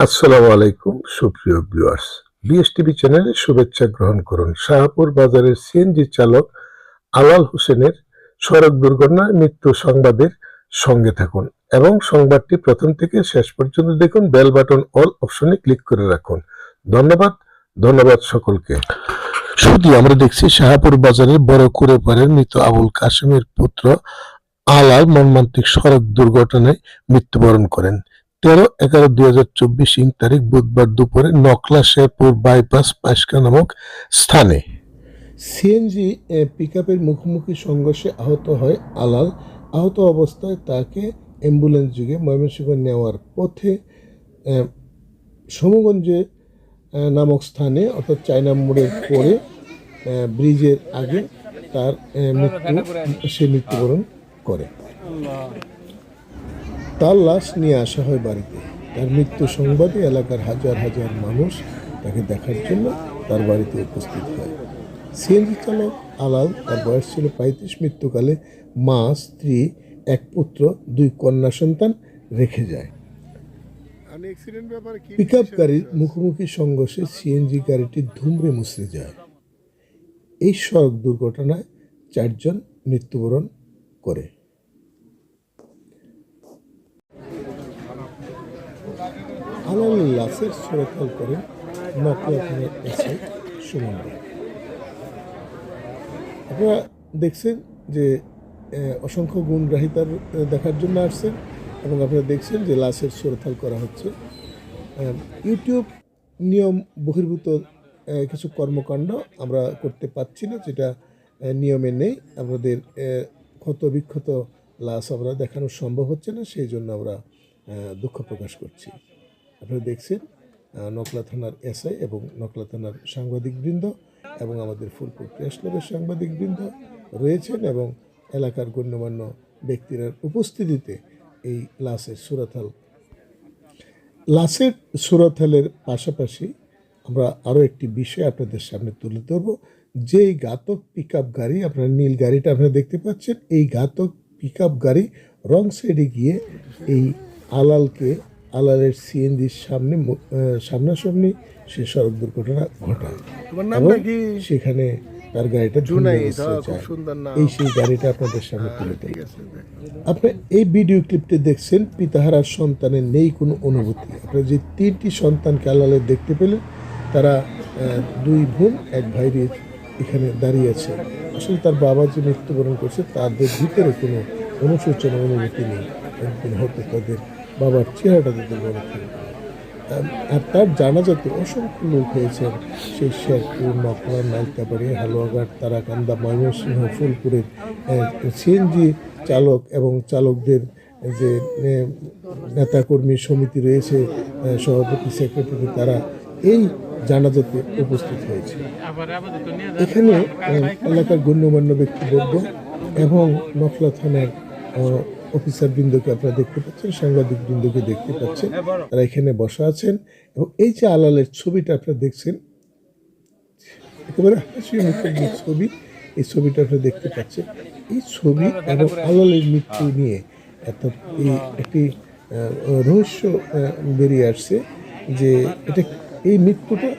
আসসালামু আলাইকুম, সুপ্রিয় ভিউয়ার্স বিএসটিভি চ্যানেলে শুভেচ্ছা গ্রহণ করুন। শাহপুর বাজারের সিএনজি চালক আলাল হোসেনের সড়ক দুর্ঘটনায় মৃত্যু সংবাদের সঙ্গে থাকুন এবং সংবাদটি প্রথম থেকে শেষ পর্যন্ত দেখুন। বেল বাটন অল অপশনে ক্লিক করে রাখুন। ধন্যবাদ ধন্যবাদ সকলকে। শুধু আমরা দেখছি শাহপুর বাজারের বড় কুড়েপাড়ের মৃত আবুল কাশিমের পুত্র আলাল মর্মান্তিক সড়ক দুর্ঘটনায় মৃত্যুবরণ করেন। তেরো এগারো দুই হাজার চব্বিশ ইং তারিখ বুধবার দুপুরে নকলা শেরপুর বাইপাস পাইসকা নামক স্থানে। সিএনজি পিকআপের মুখোমুখি সংঘর্ষে আহত হয় আলাল। আহত অবস্থায় তাকে অ্যাম্বুলেন্স যুগে ময়মনসিংহ নেওয়ার পথে সমগঞ্জে নামক স্থানে, অর্থাৎ চায়না মোড়ের পরে ব্রিজের আগে তার মৃত্যু, সে মৃত্যুবরণ করে। তার লাশ নিয়ে আসা হয় বাড়িতে। তার মৃত্যু সংবাদে এলাকার হাজার হাজার মানুষ তাকে দেখার জন্য তার বাড়িতে উপস্থিত হয়। সিএনজি চালক আলাল তার বয়স ছিল পঁয়ত্রিশ মৃত্যুকালে মা স্ত্রী এক পুত্র দুই কন্যা সন্তান রেখে যায়। পিক আপ গাড়ির মুখোমুখি সংঘর্ষে সিএনজি গাড়িটি ধুমড়ে মুচড়ে যায়। এই সড়ক দুর্ঘটনায় চারজন মৃত্যুবরণ করে। আলাল লাসের সুরক্ষাল করেন নকলা থানার এসে সুমন আপনারা দেখছেন যে অসংখ্য গুণগ্রাহিতার দেখার জন্য আসছেন এবং আপনারা দেখছেন যে লাশের সুরতাল করা হচ্ছে। ইউটিউব নিয়ম বহির্ভূত কিছু কর্মকাণ্ড আমরা করতে পারছি না, যেটা নিয়মে নেই। আমাদের ক্ষত বিক্ষত লাশ আমরা দেখানো সম্ভব হচ্ছে না, সেই জন্য আমরা দুঃখ প্রকাশ করছি। আপনারা দেখছেন নকলা থানার এসআই এবং নকলা থানার সাংবাদিকবৃন্দ এবং আমাদের ফুলপুর প্রেস ক্লাবের সাংবাদিকবৃন্দ রয়েছেন এবং এলাকার গণ্যমান্য ব্যক্তিরা উপস্থিতিতে এই লাশের সুরাথাল, লাশের সুরাথালের পাশাপাশি আমরা আরও একটি বিষয় আপনাদের সামনে তুলে ধরব। যেই ঘাতক পিক গাড়ি, আপনার নীল গাড়িটা আপনারা দেখতে পাচ্ছেন, এই ঘাতক পিক গাড়ি রং সাইডে গিয়ে এই আলালকে আলালের সিএনজির সামনে সামনাসামনি সে সড়ক দুর্ঘটনা ঘটায়। এবং সেখানে তার গাড়িটা হ্যাঁ, এই সেই গাড়িটা আপনাদের সামনে তুলে ঠিক ধরি আপনি এই ভিডিও ক্লিপটি দেখছেন পিতাহারার সন্তানের নেই কোনো অনুভূতি। আপনারা যে তিনটি সন্তানকে আল্লাহ দেখতে পেলেন তারা দুই বোন এক ভাই এখানে দাঁড়িয়ে আছে। আসলে তার বাবা যে মৃত্যুবরণ করছে তাদের ভিতরে কোনো অনুশোচনা অনুভূতি নেই। হয়তো তাদের বাবার চেহারাটা তাদের মনে আর তার জানাজাতে অসংখ্য লোক হয়েছেন। সেই শেরপুর নকলা নালতাবাড়ি হালুয়াঘাট, তারাকান্দা, ময়মনসিংহ, ফুলপুরের সিএনজি চালক এবং চালকদের যে নেতাকর্মী সমিতি রয়েছে সভাপতি, সেক্রেটারি, তারা এই জানাজাতে উপস্থিত হয়েছে। এখানে এলাকার গণ্যমান্য ব্যক্তিবর্গ এবং নকলা থানার অফিসার বৃন্দকে আপনারা দেখতে পাচ্ছেন সাংবাদিক বৃন্দকে দেখতে পাচ্ছেন, তারা এখানে বসা আছেন এবং এই যে আলালের ছবিটা আপনারা দেখছেন, একেবারে হাসি মুখের যে ছবি, এই ছবিটা আপনারা দেখতে পাচ্ছেন। এই ছবি এবং আলালের মৃত্যু নিয়ে এত এই একটি রহস্য বেরিয়ে আসছে যে এটা এই মৃত্যুটা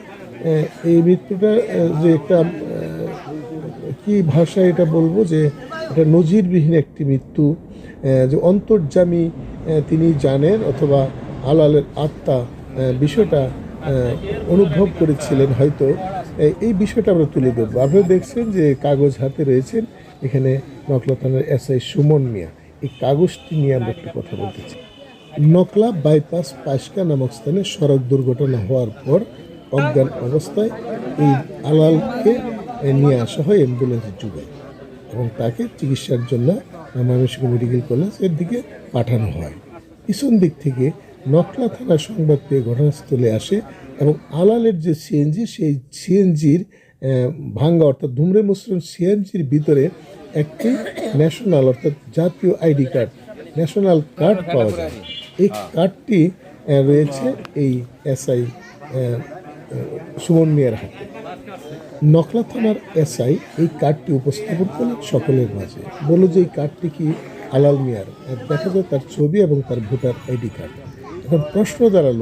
এই মৃত্যুটা যে একটা কি ভাষায় এটা বলব যে এটা নজিরবিহীন একটি মৃত্যু যে অন্তর্জামী তিনি জানেন অথবা আলালের আত্মা বিষয়টা অনুভব করেছিলেন হয়তো। এই- বিষয়টা আমরা তুলে ধরবো। আপনারা দেখছেন যে কাগজ হাতে রয়েছেন এখানে নকলা থানার এসআই সুমন মিয়া। এই কাগজটি নিয়ে আমরা একটু কথা বলতে চাই। নকলা বাইপাস পাইসকা নামক স্থানে সড়ক দুর্ঘটনা হওয়ার পর অজ্ঞান অবস্থায় এই আলালকে নিয়ে আসা হয় অ্যাম্বুলেন্সের যুগে এবং তাকে চিকিৎসার জন্য ময়মনসিংহ মেডিকেল কলেজের দিকে পাঠানো হয়। পিছন দিক থেকে নকলা থানা সংবাদ পেয়ে ঘটনাস্থলে আসে এবং আলালের যে সিএনজি সেই সিএনজির ভাঙ্গা অর্থাৎ ধুমরে মুসলিম সিএনজির ভিতরে একটি ন্যাশনাল অর্থাৎ জাতীয় আইডি কার্ড, ন্যাশনাল কার্ড পাওয়া যায়। এই কার্ডটি রয়েছে এই এসআই সুমন মিয়ার হাতে। নকলা থানার এসআই এই কার্ডটি উপস্থাপন করলেন সকলের মাঝে। বলল যে এই কার্ডটি কি আলাল মিয়ার? দেখা যায় তার ছবি এবং তার ভোটার আইডি কার্ড। এখন প্রশ্ন দাঁড়াল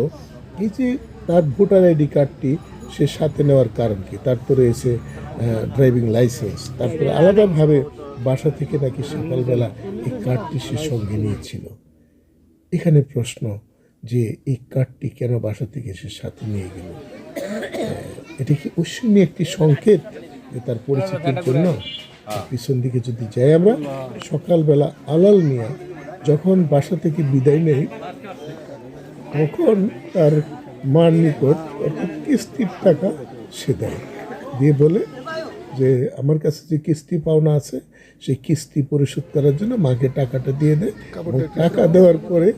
এই যে তার ভোটার আইডি কার্ডটি সে সাথে নেওয়ার কারণ কি? তারপরে এসে ড্রাইভিং লাইসেন্স, তারপরে আলাদাভাবে বাসা থেকে নাকি সকালবেলা এই কার্ডটি সে সঙ্গে নিয়েছিল? এখানে প্রশ্ন যে এই কার্ডটি কেন বাসা থেকে সে সাথে নিয়ে গেল? এটা কি অশ্বনী একটি সংকেত যে তার পরিচিতির জন্য পিছন দিকে যদি যাই আমরা সকালবেলা আলাল মিয়া যখন বাসা থেকে বিদায় নেই তখন তার মার নিকট অর্থাৎ কিস্তির টাকা সে দেয়। দিয়ে বলে যে আমার কাছে যে কিস্তি পাওনা আছে সেই কিস্তি পরিশোধ করার জন্য মাকে টাকাটা দিয়ে দেয় টাকা দেওয়ার পরে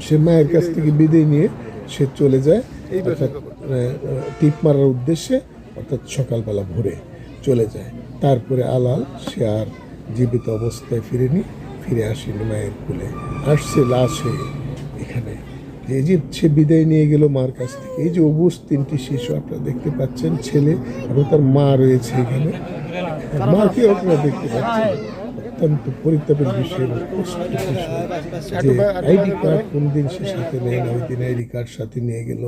সে মায়ের কাছ থেকে বিদায় নিয়ে সে চলে যায়। টিপ মারার উদ্দেশ্যে অর্থাৎ সকালবেলা ভোরে চলে যায়। তারপরে আলাল, সে আর জীবিত অবস্থায় ফিরেনি, ফিরে আসেনি মায়ের কোলে। আসছে লাশ এখানে। এই যে সে বিদায় নিয়ে গেল মার কাছ থেকে। এই যে অবুজ তিনটি শিশু আপনারা দেখতে পাচ্ছেন, ছেলে এবং তার মা রয়েছে এখানে। মাকে আপনারা দেখতে পাচ্ছেন? অত্যন্ত পরিতাপের বিষয় আইডি কার্ড কোন দিন সে সাথে নেয় না, ওই দিন আইডি কার্ড সাথে নিয়ে গেল।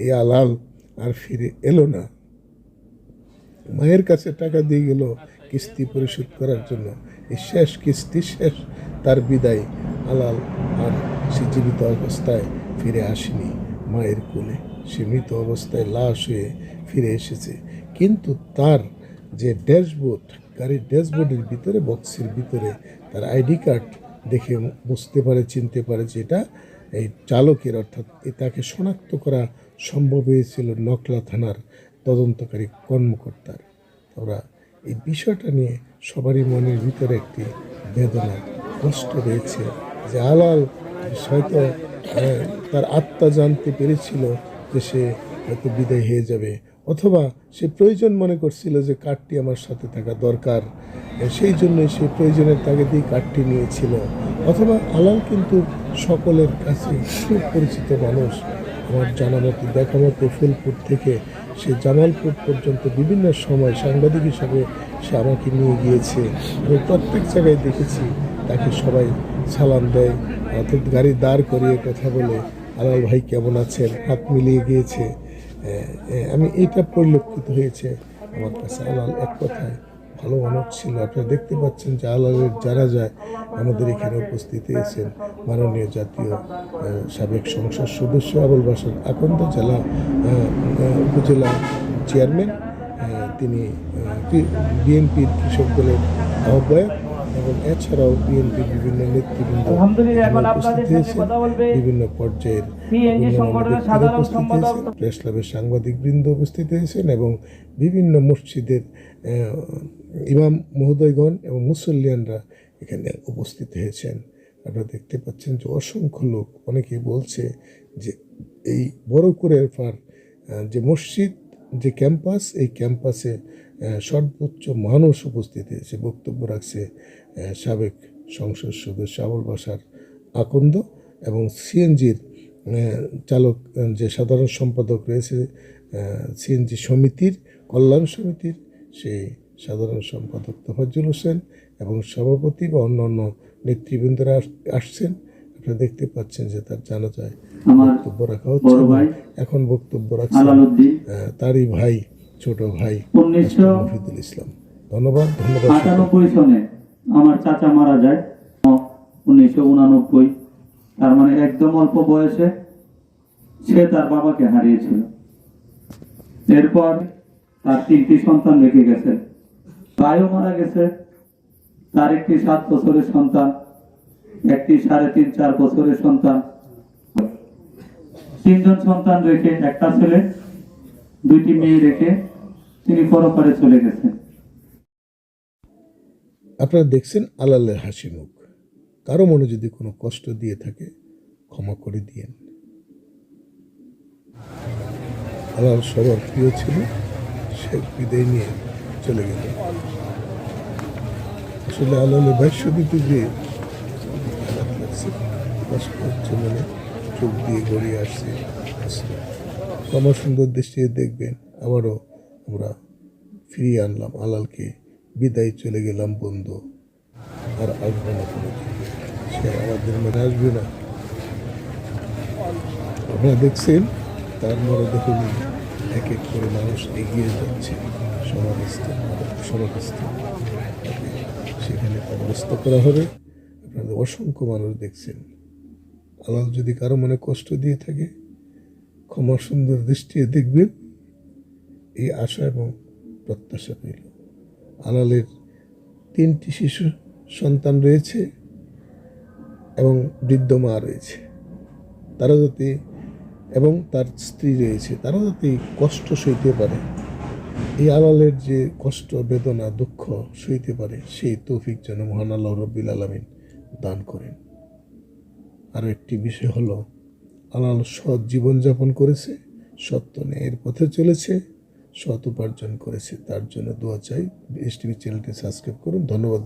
এই আলাল আর ফিরে এলো না। মায়ের কাছে টাকা দিয়ে গেল কিস্তি পরিশোধ করার জন্য। এই শেষ কিস্তি শেষ, তার বিদায় আলাল আর সে জীবিত অবস্থায় ফিরে আসেনি। মায়ের কোলে সে মৃত অবস্থায় লাশ হয়ে ফিরে এসেছে। কিন্তু তার যে ড্যাশবোর্ড, গাড়ির ড্যাশবোর্ডের ভিতরে, বক্সের ভিতরে তার আইডি কার্ড দেখে বুঝতে পারে, চিনতে পারে যে এটা এই চালকের, অর্থাৎ তাকে শনাক্ত করা সম্ভব হয়েছিল নকলা থানার তদন্তকারী কর্মকর্তার। আমরা এই বিষয়টা নিয়ে সবারই মনের ভিতরে একটি বেদনা কষ্ট রয়েছে যে আলাল হয়তো তার আত্মা জানতে পেরেছিল যে সে হয়তো বিদায় হয়ে যাবে, অথবা সে প্রয়োজন মনে করছিল যে কার্ডটি আমার সাথে থাকা দরকার সেই জন্যই সে প্রয়োজনের তাগিদেই কার্ডটি নিয়েছিল। অথবা আলাল কিন্তু সকলের কাছে খুব পরিচিত মানুষ। আমার জানা মতো দেখা মতো ফুলপুর থেকে সে জামালপুর পর্যন্ত বিভিন্ন সময় সাংবাদিক হিসাবে সে আমাকে নিয়ে গিয়েছে। এবং প্রত্যেক জায়গায় দেখেছি, তাকে সবাই সালাম দেয় অর্থাৎ গাড়ি দাঁড় করিয়ে কথা বলে, আলাল ভাই কেমন আছেন? হাত মিলিয়ে গিয়েছে। আমি এটা পরিলক্ষিত হয়েছে আমার কাছে। আলাল এক কথায় ভালো মানুষ ছিল আপনারা দেখতে পাচ্ছেন যে আলালের যারা যায় আমাদের এখানে উপস্থিত হয়েছেন মাননীয় জাতীয় সাবেক সংসদ সদস্য আবুল বাসন আকন্দ জেলা উপজেলা চেয়ারম্যান তিনি বিএনপির কৃষক দলের আহ্বায়ক এবং এছাড়াও বিএনপির বিভিন্ন নেতৃবৃন্দ উপস্থিত হয়েছেন। বিভিন্ন পর্যায়ের উপস্থিত হয়েছেন। প্রেস ক্লাবের সাংবাদিক বৃন্দ উপস্থিত হয়েছেন এবং বিভিন্ন মসজিদের ইমাম মহোদয়গণ এবং মুসল্লিয়ানরা এখানে উপস্থিত হয়েছেন। আপনারা দেখতে পাচ্ছেন যে অসংখ্য লোক অনেকেই বলছে যে এই বড় করে পার যে মসজিদ, যে ক্যাম্পাস, এই ক্যাম্পাসে সর্বোচ্চ মানুষ উপস্থিত হয়েছে। বক্তব্য রাখছে সাবেক সংসদ সদস্য আবুল বাসার আকন্দ এবং সিএনজির চালক, যে সাধারণ সম্পাদক রয়েছে সিএনজি সমিতির, কল্যাণ সমিতির, সেই সাধারণ সম্পাদক তোফাজ্জুল হোসেন এবং সভাপতি বা অন্যান্য নেতৃবৃন্দরা আসছেন। আপনারা দেখতে পাচ্ছেন যে তার জানা যায় বক্তব্য রাখা হচ্ছে এখন বক্তব্য রাখছেন তারই ভাই ছোট ভাই মফিদুল ইসলাম। ধন্যবাদ ধন্যবাদ আটানব্বই সনে আমার চাচা মারা যায় উনিশশো উনানব্বই। তার মানে একদম অল্প বয়সে সে তার বাবাকে হারিয়েছিল। এরপর তার তিনটি সন্তান রেখে গেছে। ভাইও মারা গেছে, তার একটি সাত বছরের সন্তান, একটি সাড়ে তিন, চার বছরের সন্তান। তিনজন সন্তান রেখে একটা ছেলে, দুইটি মেয়ে রেখে তিনি পরপারে চলে গেছেন। আপনারা দেখছেন আলালের হাসি মুখ। কারও মনে যদি কোনো কষ্ট দিয়ে থাকে, ক্ষমা করে দিয়েন। আলাল সবার প্রিয় ছিল, সে বিদায় নিয়ে চলে গেল। আসলে আলালের ভাষ্য দিতে গিয়ে খারাপ কষ্ট হচ্ছে মনে চোখ দিয়ে গড়িয়ে আসছে। আমার সুন্দর দৃষ্টিতে দেখবেন, আবারও আমরা ফিরিয়ে আনলাম, আলালকে বিদায় চলে গেলাম বন্ধু। আর আসবে না কোনো সে আমাদের মনে আসবে না। আপনারা দেখছেন, তার মরদেহ নিয়ে এক এক করে মানুষ এগিয়ে যাচ্ছে। সমাবেশ সমাবেশ সেখানে কবরস্থ করা হবে। আপনাদের অসংখ্য মানুষ দেখছেন। আল্লাহ যদি কারও মনে কষ্ট দিয়ে থাকে, ক্ষমা সুন্দর দৃষ্টিতে দেখবেন। এই আশা এবং প্রত্যাশা রইল। আলালের তিনটি শিশু সন্তান রয়েছে এবং বৃদ্ধ মা রয়েছে। তারা যাতে এবং তার স্ত্রী রয়েছে, তারা যাতে কষ্ট সইতে পারে। এই আলালের যে কষ্ট, বেদনা, দুঃখ সইতে পারে, সেই তৌফিক যেন মহান আল্লাহ রব্বিল আলমিন দান করেন। আরও একটি বিষয় হলো আলাল সৎ জীবনযাপন করেছে, সত্য ন্যায়ের পথে চলেছে, সৎ উপার্জন করেছে, তার জন্য দোয়া চাই। এস টিভি চ্যানেলটি সাবস্ক্রাইব করুন। ধন্যবাদ।